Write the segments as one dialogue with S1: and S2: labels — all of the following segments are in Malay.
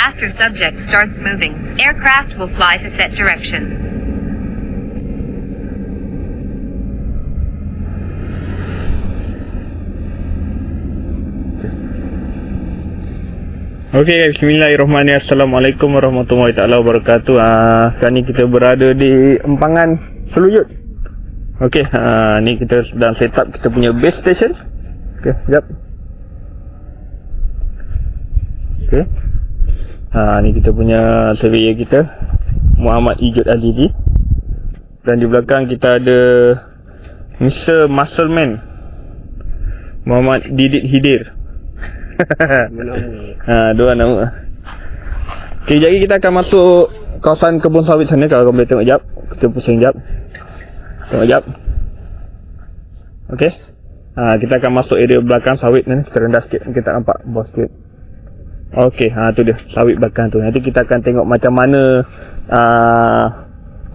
S1: After subject starts moving, aircraft will fly to set direction.
S2: Okey, bismillahirrahmanirrahim. Assalamualaikum warahmatullahi taala wabarakatuh. Ah, sekarang ni kita berada di Empangan Seluyut. Okey, ah, ni kita sedang set up kita punya base station. Okey, jap. Okey. Ah, ni kita punya surveyor kita Muhammad Ijud Azizi. Dan di belakang kita ada Mr. Muscleman Muhammad Didit Hidir. ha, dua nama. Okey, jadi kita akan masuk kawasan kebun sawit sana kalau kau boleh tengok jap. Kita pusing jap. Tengok jap. Okey. Ha, kita akan masuk area belakang sawit ni. Kita rendah sikit. Kita nampak bawah sikit. Okey, ha tu dia sawit belakang tu. Nanti kita akan tengok macam mana uh,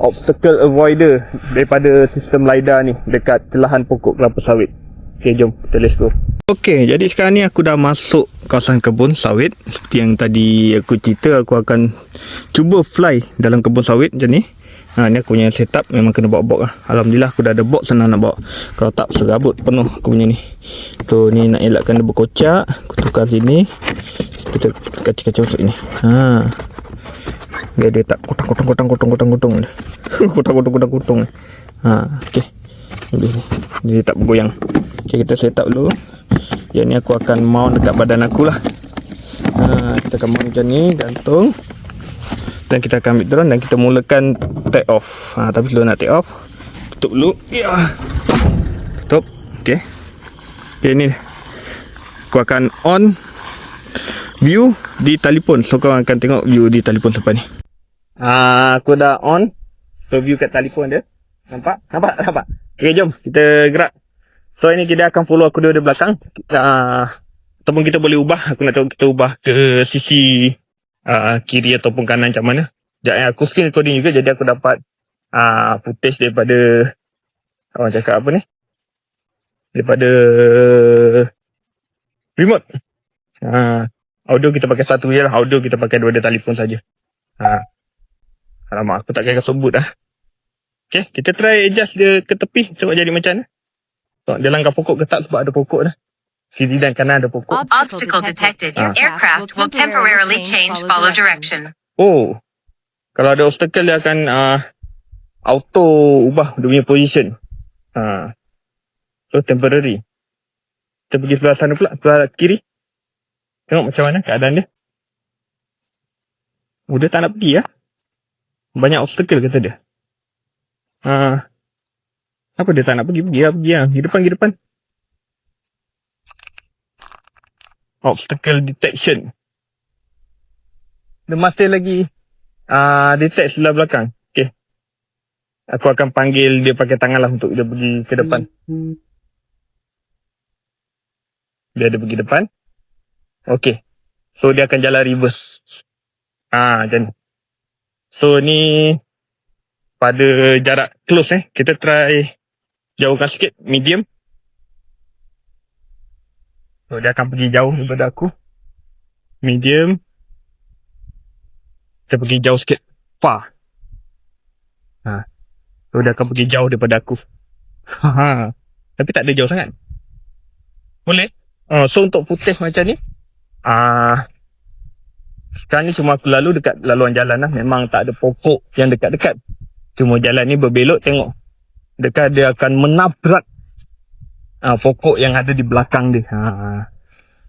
S2: obstacle avoider daripada sistem LiDAR ni dekat celahan pokok kelapa sawit. Okey, jom kita let's go. Okey, jadi sekarang ni aku dah masuk kawasan kebun sawit. Seperti yang tadi aku cerita, aku akan cuba fly dalam kebun sawit macam ni. Ha, ni aku punya setup memang kena bawa box lah. Alhamdulillah aku dah ada box senang nak bawa. Kalau tak serabut penuh aku punya ni. So ni nak elakkan dia berkocak. Aku tukar sini. Kita kacau-kacau masuk sini. Ha. Biar dia tak kotong-kotong-kotong-kotong-kotong-kotong. Kotong-kotong-kotong-kotong. Ha, okey. Boleh ni. Dia tak bergoyang. Okey, kita set up dulu. Yang ni aku akan mount dekat badan aku lah. Ha, kita akan mount macam ni, gantung. Dan kita akan ambil drone dan kita mulakan take off. Ha, tapi sebelum nak take off, tutup dulu. Ya. Tutup. Okey. Okey, ni. Aku akan on view di telefon. So, kau akan tengok view di telefon sampai ni. Ha, aku dah on. So, view kat telefon dia. Nampak? Nampak? Nampak? Okay, jom. Kita gerak. So ini kita akan follow aku dari belakang. Uh, ataupun kita boleh ubah. Aku nak tahu kita ubah ke sisi uh, kiri ataupun kanan macam mana. Sekejap aku screen recording juga jadi aku dapat uh, footage daripada orang cakap apa ni. Daripada remote. Uh, audio kita pakai satu je lah. Audio kita pakai dua-dua telefon saja. Uh, alamak aku tak kira sebut dah. Okay, kita try adjust dia ke tepi. Cuba jadi macam mana. So, dia langgar pokok ke tak sebab ada pokok dah. Kiri dan kanan ada pokok.
S1: Obstacle detected. Aircraft will temporarily change follow direction.
S2: Oh. Kalau ada obstacle dia akan uh, auto ubah dia punya position. Ha. So temporary. Kita pergi sebelah sana pula, sebelah kiri. Tengok macam mana keadaan dia. Oh, dia tak nak pergi ya. Banyak obstacle kata dia. Ha. Apa dia tak nak pergi? Pergi lah, pergi lah. Di depan, di depan. Obstacle detection. Dia mati lagi uh, detect sebelah belakang. Okay. Aku akan panggil dia pakai tangan lah untuk dia pergi ke depan. Biar dia pergi depan. Okay. So dia akan jalan reverse. Ah, macam ni. So ni pada jarak close eh. Kita try jauhkan sikit. Medium. So dia akan pergi jauh daripada aku. Medium. Kita pergi jauh sikit. Pa. Ha. So dia akan pergi jauh daripada aku. Ha. Tapi tak ada jauh sangat. Boleh? Uh, so untuk footage macam ni uh, sekarang ni cuma aku lalu dekat laluan jalan lah memang tak ada pokok yang dekat-dekat cuma jalan ni berbelok tengok dekat dia akan menabrak uh, pokok yang ada di belakang dia. Ha.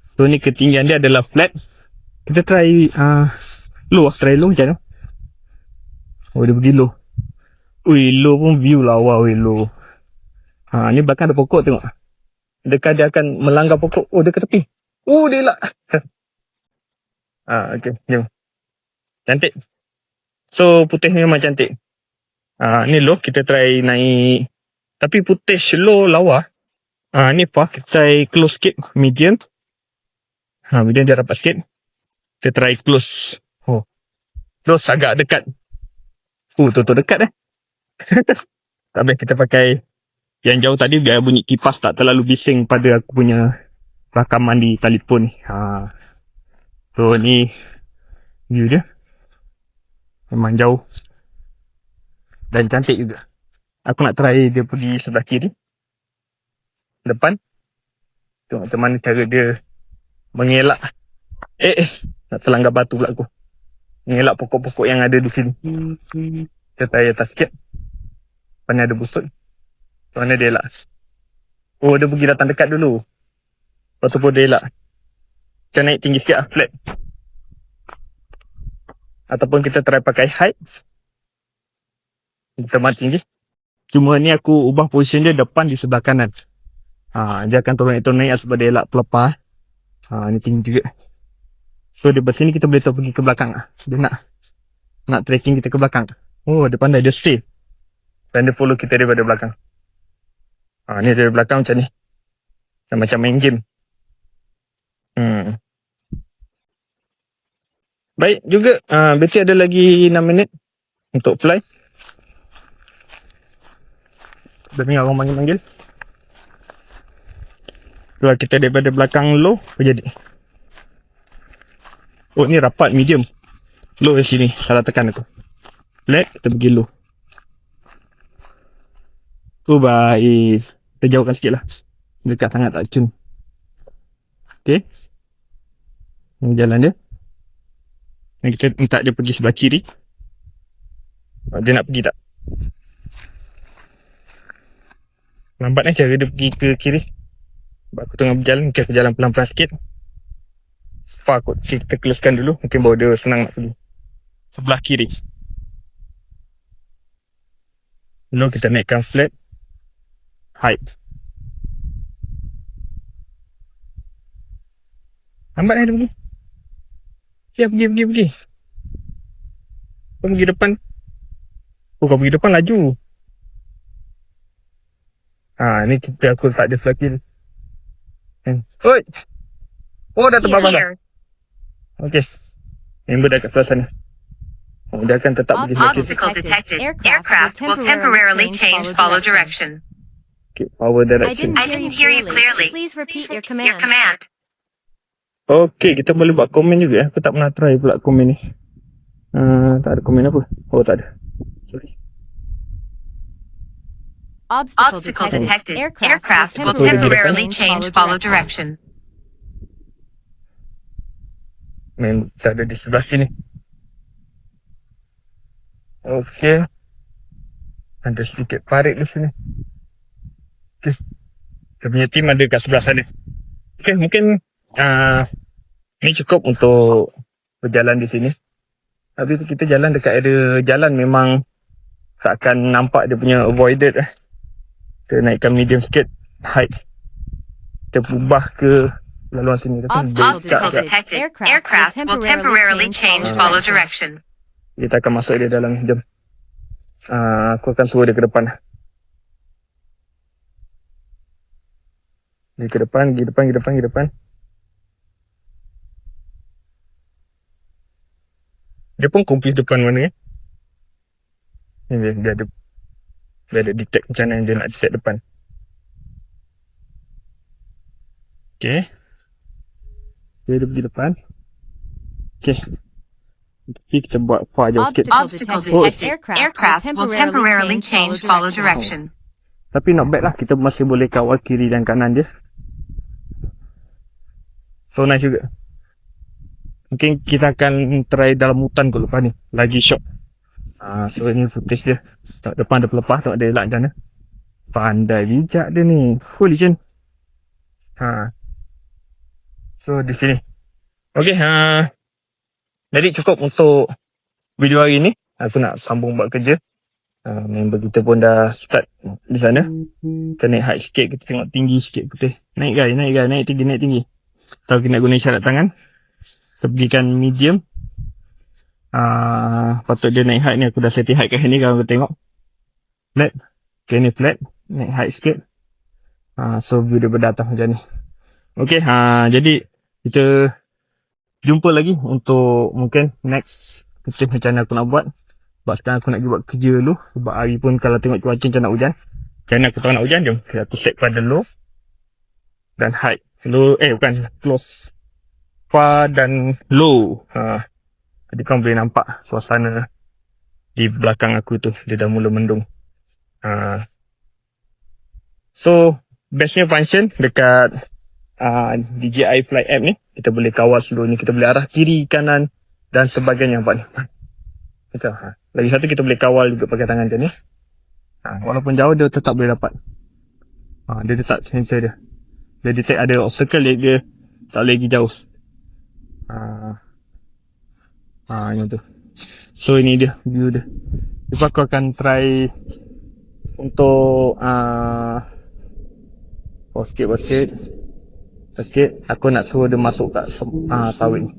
S2: So ni ketinggian dia adalah flat. Kita try uh, low lah. Try low macam mana? Oh dia pergi low. Ui low pun view lawa ui low. Ha, ni belakang ada pokok tengok. Dekat dia akan melanggar pokok. Oh dia ke tepi. Oh dia lah. ha, okay. Jom. Cantik. So putih ni memang cantik. Ah ni low kita try naik tapi putih slow lawa. Ah ni apa? Kita try close sikit medium. Ha medium dia rapat sikit. Kita try close. Oh. Close agak dekat. Oh tu tu dekat eh. Tapi kita pakai yang jauh tadi biar bunyi kipas tak terlalu bising pada aku punya rakaman di telefon ni. Ha. So ni View dia. Memang jauh. Dan cantik juga. Aku nak try dia pergi sebelah kiri. Depan. Tengok macam mana cara dia mengelak. Eh, eh. Nak terlanggar batu pula aku. Mengelak pokok-pokok yang ada di sini. Kita tarik atas sikit. Depan ni ada. Macam mana dia elak? Oh, dia pergi datang dekat dulu. Lepas tu pun dia elak. Kita naik tinggi sikit lah, flat. Ataupun kita try pakai height. Kita mati tinggi. Cuma ni aku ubah position dia depan di sebelah kanan. Ha, dia akan turun itu naik sebab dia elak pelepah. Ha, ni tinggi juga. So di sini kita boleh pergi ke belakang. lah. Dia nak nak tracking kita ke belakang. Oh, dia pandai. Dia stay. Dan dia follow kita daripada belakang. Ha, ni dari belakang macam ni. Macam main game. Hmm. Baik juga. Uh, berarti ada lagi 6 minit untuk fly. Dengar orang manggil-manggil. Keluar kita daripada belakang low. Apa jadi? Oh ni rapat medium. Low di sini. Salah tekan aku. Flat kita pergi low. Tu baik. Kita jauhkan sikit lah. Dekat sangat tak cun. Okay. Jalan dia. Dan kita minta dia pergi sebelah kiri. Oh, Dia nak pergi tak? Lambat ni cara dia pergi ke kiri. Sebab aku tengah berjalan. Mungkin aku jalan pelan-pelan sikit. Far kot. Okay, kita closekan dulu. Mungkin baru dia senang nak pergi. Sebelah kiri. Dulu kita naikkan flat. Height. Lambat ni dia pergi. Ya, pergi, pergi, pergi. Kau pergi depan. Oh, kau pergi depan laju. Ha, ni tipe aku tak ada flag kill. Hmm. Oi! Oh, dah terbang dah.
S1: Here.
S2: Okey. Member dah kat sebelah sana. Oh, dia akan tetap pergi.
S1: Obstacle detected. Aircraft will temporarily change follow direction.
S2: Okay, power
S3: I
S2: direction.
S3: didn't,
S1: I didn't hear you clearly.
S3: Please repeat your
S1: Your
S3: command.
S2: Okey, kita boleh buat komen juga. eh. Aku tak pernah try pula komen ni. Uh, tak ada komen apa? Oh, tak ada. Sorry.
S3: Obstacle,
S1: Obstacle
S3: detected.
S1: detected. Aircraft will temporarily change follow direction.
S2: Main tak ada di sebelah sini. Okey. Ada sedikit parit di sini. Okay. Dia punya team ada kat sebelah sana. Okey, mungkin uh, ni cukup untuk berjalan di sini. Habis kita jalan dekat area jalan memang tak akan nampak dia punya avoided eh. Kita naikkan medium sikit height. Kita ubah ke laluan sini. Tapi
S3: Obstacle
S2: je.
S1: detected.
S3: Aircraft
S1: Aircraft will
S3: will
S1: temporarily
S3: temporarily
S1: change follow direction.
S2: Kita akan masuk dia dalam jom. Uh, aku akan suruh dia ke depan. Dia ke depan, pergi depan, pergi depan, pergi depan. Dia pun confuse depan mana eh. Ni dia, dia ada dia ada detect macam mana dia nak detect depan. Okay. Dia ada pergi depan. Okay. Tapi kita buat far jauh sikit.
S1: Obstacle
S3: detected.
S1: detected.
S3: Aircraft
S1: Aircraft
S3: will
S1: temporarily change follow direction.
S2: Tapi not bad lah. Kita masih boleh kawal kiri dan kanan dia. So nice juga. Mungkin kita akan try dalam hutan kot lepas ni. Lagi shock. Ah, so ni footage dia. Tengok depan ada pelepah. Tengok dia elak mana. Pandai bijak dia ni. Full legend. Ha. So di sini. Okay. Ha. Jadi cukup untuk video hari ni. Aku nak sambung buat kerja. Uh, member kita pun dah start di sana. Kita naik height sikit, kita tengok tinggi sikit putih. Naik guys, naik guys, naik tinggi, naik tinggi. Tahu kita nak guna isyarat tangan. Kita pergikan medium. Uh, patut dia naik height ni, aku dah setting height kat sini kalau kau tengok. Flat. Okay ni flat. Naik height sikit. Uh, so view dia berdatang macam ni. Okay, uh, jadi kita jumpa lagi untuk mungkin next kita macam mana aku nak buat. Sebab sekarang aku nak pergi buat kerja dulu. Sebab hari pun kalau tengok cuaca macam nak hujan. Macam mana aku tahu nak hujan? Jom. Aku set pada low. Dan high. Low. Eh bukan. Close. Far dan low. Ha. Jadi kau boleh nampak suasana di belakang aku tu. Dia dah mula mendung. Uh, so, bestnya function dekat uh, DJI Fly app ni. Kita boleh kawal seluruhnya. Kita boleh arah kiri, kanan dan sebagainya. Nampak ni. Macam, ha. Lagi satu kita boleh kawal juga pakai tangan macam ni. Ha, walaupun jauh dia tetap boleh dapat. Ha, dia tetap sensor dia. Dia detect ada obstacle dia, dia tak boleh pergi jauh. Ha, ha yang tu. So ini dia view dia. Lepas aku akan try untuk uh, oh sikit sikit. Sikit aku nak suruh dia masuk kat uh, sawit ni.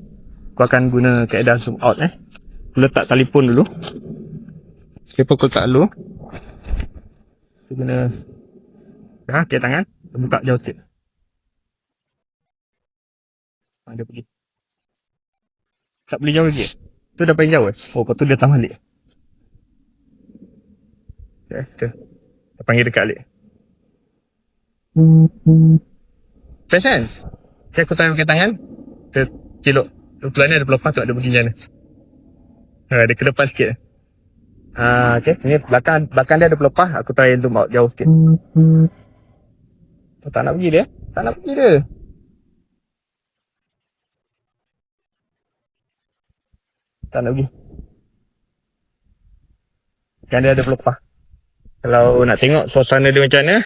S2: Aku akan guna keadaan zoom out eh. Aku letak telefon dulu. Lepas aku letak dulu. Aku guna Ya, kiri tangan. Dia buka jauh sikit. Ha, dia pergi. Tak boleh jauh lagi. Tu dah paling jauh eh? Oh, lepas tu dia datang balik. Ya, dia. Dia panggil dekat balik. Best kan? Saya aku tahu pakai tangan. Dia celok. Kebetulan ni ada pelepah tu ada pergi mana. Ha, dia ke depan sikit. Ah, okay. Ni belakang belakang dia ada pelepah. Aku try out jauh sikit. Tak nak pergi dia. Tak nak pergi dia. Tak nak pergi. Kan dia ada pelepah. Kalau nak tengok suasana dia macam mana.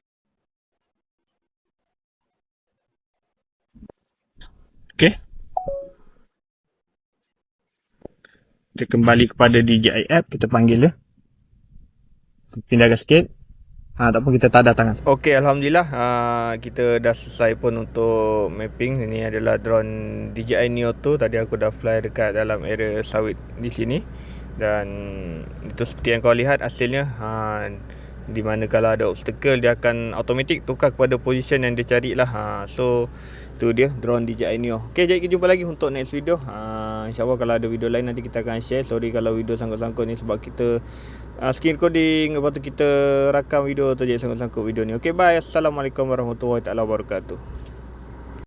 S2: Okay. Kita kembali kepada DJI app. Kita panggil dia. Pindahkan sikit. Ha, tak apa kita tak ada tangan. Okey, Alhamdulillah uh, kita dah selesai pun untuk mapping. Ini adalah drone DJI Neo 2. Tadi aku dah fly dekat dalam area sawit di sini. Dan itu seperti yang kau lihat hasilnya. Uh, di mana kalau ada obstacle dia akan automatik tukar kepada position yang dia cari lah. Ha, so tu dia drone DJI Neo. Okey, jadi kita jumpa lagi untuk next video. Ha, InsyaAllah kalau ada video lain nanti kita akan share. Sorry kalau video sangkut-sangkut ni sebab kita uh, screen recording lepas tu kita rakam video tu jadi sangkut-sangkut video ni. Okey, bye. Assalamualaikum warahmatullahi wabarakatuh.